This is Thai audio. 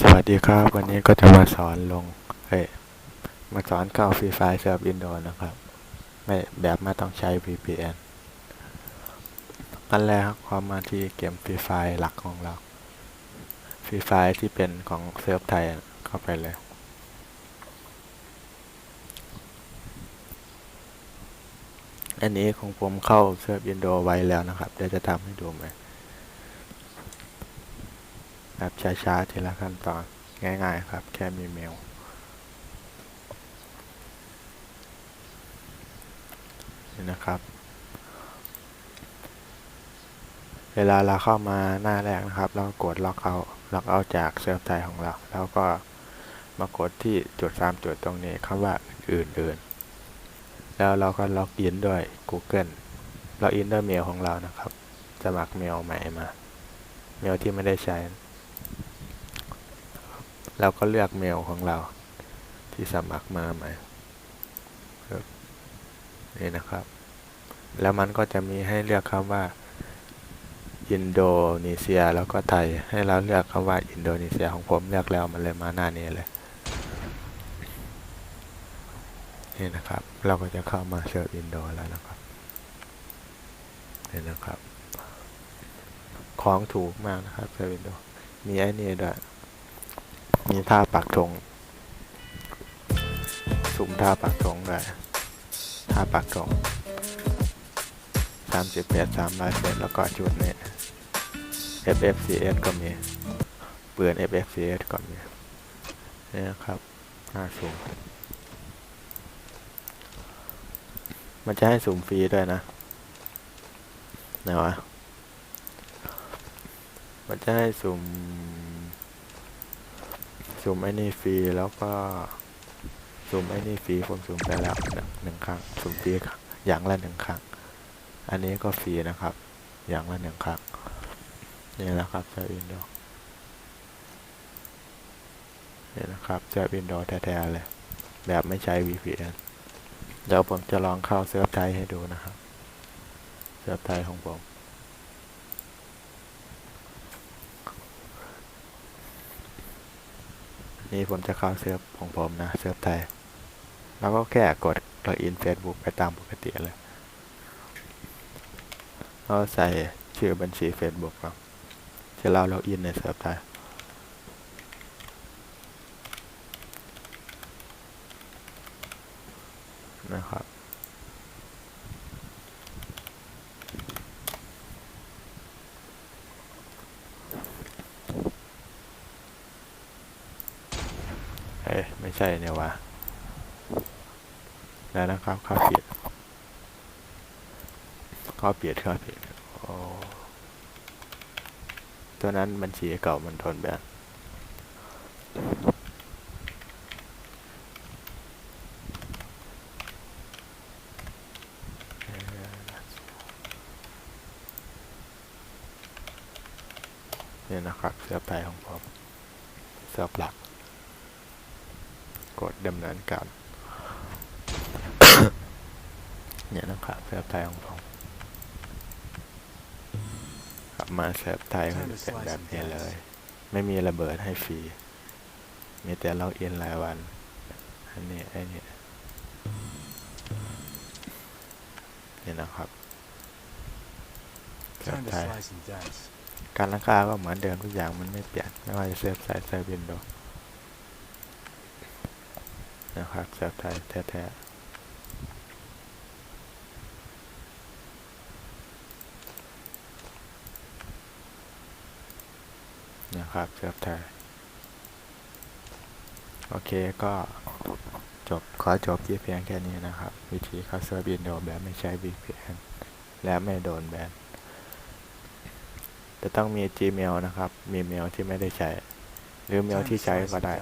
สวัสดีครับ วันนี้ก็จะมาสอนลง เฮ้ย มาสอนเข้าฟรีไฟเซิร์ฟอินโดนะครับ ไม่แบบไม่ต้องใช้ VPN อันแรกครับความมาที่เกมฟรีไฟล์หลักของเราฟรีไฟล์ที่เป็นของเซิร์ฟไทยเข้าไปเลย อันนี้ของผมเข้าเซิร์ฟอินโดไว้แล้วนะครับ เดี๋ยวจะทำให้ดูไหม แบบช้าๆทีละขั้นตอนง่ายๆครับ แค่มีเมล นี่นะครับ เวลาเราเข้ามาหน้าแรกนะครับ เรากดล็อกเอาล็อกเอาจากเซิร์ฟไทยของเรา แล้วก็มากดที่จุดสามจุดตรงนี้คำว่าอื่นๆ แล้วเราก็ล็อกอินด้วย Google ล็อกอินด้วยเมลของเรานะครับ สมัครเมลใหม่มา เมลที่ไม่ได้ใช้ เราก็เลือกเมลของเราที่สมัครมาใหม่นี่นะครับ แล้วมันก็จะมีให้เลือกคำว่า อินโดนีเซียแล้วก็ไทย ให้เราเลือกคำว่าอินโดนีเซียของผมเลือกแล้วมันเลยมาหน้านี้เลยนี่นะครับ เราก็จะเข้ามาเซิร์ฟอินโดแล้วนะครับนี่นะครับ ของถูกมากนะครับเซิร์ฟอินโดมีไอ้นี่ด้วย มีท่าปักธงสุ่มท่าปักธงด้วยท่าปักธงสามสิบเอ็ดสามร้อยเซนแล้วก็ชุดนี้ FFCS ก็มีเปืน FFCS ก็มีนี่นะครับหน้าสูงมันจะให้สุ่มฟรีด้วยนะไหนวะมันจะให้สุ่ม สุ่มไอ้นี่ฟรีแล้วก็สุ่มไอ้นี่ฟรีผมสุ่มไปแล้วหนึ่งงครั้งสุ่มฟรีอย่างละหนึ่งครั้ง อันนี้ก็ฟรีนะครับ อย่างละหนึ่งครั้งนี่นะครับเจ้าอินโดนี่นะครับเจ้าอินโดแท้ๆเลยแบบไม่ใช้ VPN เดี๋ยวผมจะลองเข้าเซิร์ฟไทยให้ดูนะครับ เซิร์ฟไทยของผม นี่ผมจะเข้าเซิร์ฟของผมนะเซิร์ฟไทย แล้วก็แค่กดล็อกอิน Facebook ไปตามปกติเลยแล้วใส่ชื่อบัญชี Facebook ครับที่เราล็อกอินในเซิร์ฟไทยนะครับ เอ้ยไม่ใช่เนี่ยวะแล้วนะครับข้าวเปียกข้าวเปียกข้าวเปียกโอ้ตัวนั้นบัญชีเก่ามันทนแบบนี่นะครับเสื้อไทยของผมเสื้อหลัก กดดำเนินการ เนี่ยนะครับเซิร์ฟไทยของผมกลับมาเซิร์ฟไทยก็จะเป็นแบบนี้เลย ไม่มีระเบิดให้ฟรี มีแต่ล็อกอินรายวัน อันนี้ไอ้นี่นี่นะครับเซิร์ฟไทยการราคาก็เหมือนเดิมทุกอย่างมันไม่เปลี่ยน ไม่ว่าจะเซิร์ฟไทยเซิร์ฟวินโดว์ นะครับเซิร์ฟไทยแท้ๆนะครับเซิร์ฟไทยโอเคก็จบขอจบที่เพียงแค่นี้นะครับ วิธีเข้าเซิร์ฟวินโดว์แบบไม่ใช้ VPN และไม่โดนแบนจะต้องมี Gmail นะครับ มีเมลที่ไม่ได้ใช้ หรือเมลที่ใช้ก็ได้